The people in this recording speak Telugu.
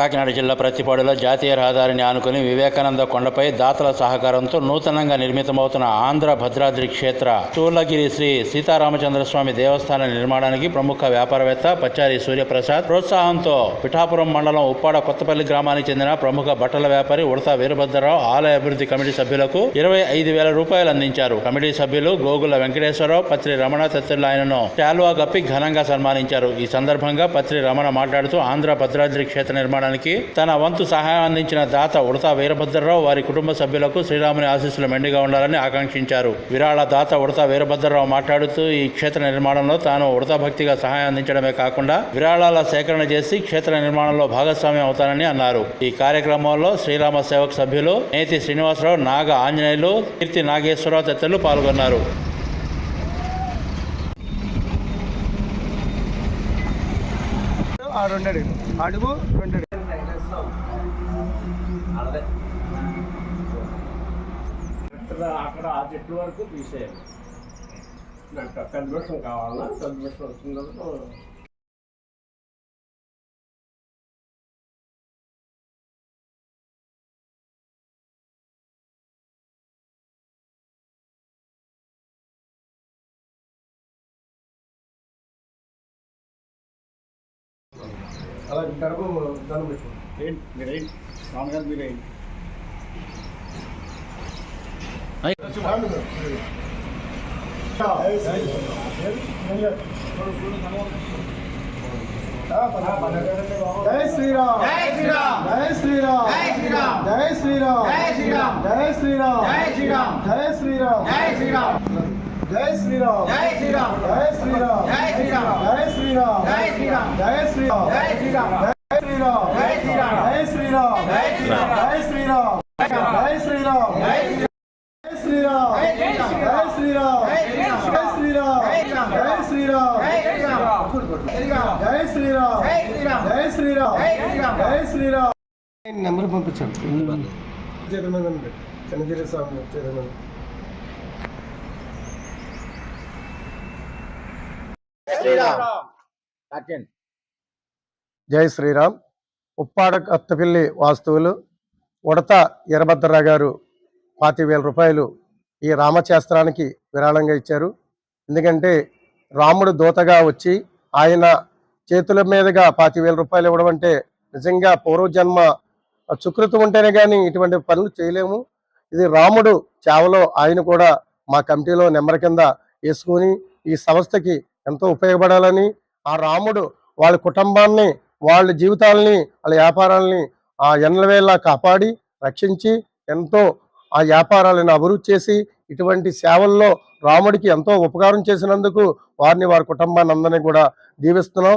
కాకినాడ జిల్లా ప్రతిపాడులో జాతీయ రహదారిని ఆనుకుని వివేకానంద కొండపై దాతల సహకారంతో నూతనంగా నిర్మితమవుతున్న ఆంధ్ర భద్రాద్రి క్షేత్ర చూర్లగిరి శ్రీ సీతారామచంద్ర స్వామి దేవస్థాన నిర్మాణానికి ప్రముఖ వ్యాపారవేత్త పచ్చారి సూర్యప్రసాద్ ప్రోత్సాహంతో పిఠాపురం మండలం ఉప్పాడ కొత్తపల్లి గ్రామానికి చెందిన ప్రముఖ బట్టల వ్యాపారి ఉడత వీరభద్రరావు ఆలయ అభివృద్ధి కమిటీ సభ్యులకు ఇరవై ఐదు వేల రూపాయలు అందించారు. కమిటీ సభ్యులు గోగుల వెంకటేశ్వరరావు పత్రి రమణ తదితరులు ఆయనను శాలువా కప్పి ఘనంగా సన్మానించారు. ఈ సందర్భంగా పత్రి రమణ మాట్లాడుతూ ఆంధ్ర భద్రాద్రి క్షేత్ర నిర్మాణానికి తన వంతు సహాయం అందించిన దాత ఉడతా వీరభద్రరావు వారి కుటుంబ సభ్యులకు శ్రీరాముని ఆశీస్సులు మెండుగా ఉండాలని ఆకాంక్షించారు. విరాళ దాత ఉడతా వీరభద్రరావు మాట్లాడుతూ ఈ క్షేత్ర నిర్మాణంలో తాను ఉడతా భక్తిగా సహాయం అందించడమే కాకుండా విరాళాల సేకరణ చేసి క్షేత్ర నిర్మాణంలో భాగస్వామ్యం అవుతానని అన్నారు. ఈ కార్యక్రమంలో శ్రీరామ సేవక్ సభ్యులు నేతి శ్రీనివాసరావు నాగ ఆంజనేయులు కీర్తి నాగేశ్వరరావు తదితరులు పాల్గొన్నారు. ఆ రెండు అడుగు అడుగు రెండు అక్కడ ఆ చెట్టు వరకు తీసేయాలి నాకు కన్వర్షన్ కావాలా కన్వర్షన్ వచ్చిన తర్వాత అలా గడప దండం పెట్టు ఏంటి? మీరేంటి? రామగారు మీరేంటి? జై శ్రీరామ్ జై శ్రీరామ్ జై శ్రీరామ్ జై శ్రీరామ్ జై శ్రీరామ్ జై శ్రీరామ్ జై శ్రీరామ్ జై శ్రీరామ్ జై శ్రీరామ్ జై శ్రీరామ్ జై శ్రీరామ్ జై శ్రీరామ్ జై శ్రీరామ్ జై శ్రీరామ్ జై శ్రీరామ్ జై శ్రీరామ్ జై శ్రీరామ్. జై శ్రీరామ్ జై శ్రీరామ్ జై శ్రీరామ్ జై శ్రీరామ్ జై శ్రీరామ్ జై శ్రీరామ్ జై శ్రీరామ్ జై శ్రీరామ్ జై శ్రీరామ్ జై శ్రీరామ్ జై శ్రీరామ్ జై శ్రీరామ్ నెంబర్ మీద ఉంది చిన్నగిరి స్వామి చేతుల మీద జై శ్రీరామ్. ఉప్పాడ అత్తపిల్లి వాస్తువులు. ఉడత ఈరభద్రరావు గారు పాతి వేల రూపాయలు ఈ రామశాస్త్రానికి విరాళంగా ఇచ్చారు. ఎందుకంటే రాముడు దూతగా వచ్చి ఆయన చేతుల మీదుగా పాతి వేల రూపాయలు ఇవ్వడం అంటే నిజంగా పూర్వజన్మ సుకృతి ఉంటేనే కానీ ఇటువంటి పనులు చేయలేము. ఇది రాముడు చావలో ఆయన కూడా మా కమిటీలో నెంబర్ కింద వేసుకుని ఈ సంస్థకి ఎంతో ఉపయోగపడాలని ఆ రాముడు వాళ్ళ కుటుంబాన్ని వాళ్ళ జీవితాలని వాళ్ళ వ్యాపారాలని ఆ ఎన్నవేళ కాపాడి రక్షించి ఎంతో ఆ వ్యాపారాలను అభివృద్ధి చేసి ఇటువంటి సేవల్లో రాముడికి ఎంతో ఉపకారం చేసినందుకు వారిని వారి కుటుంబాన్ని అందరినీ కూడా దీవిస్తున్నాం.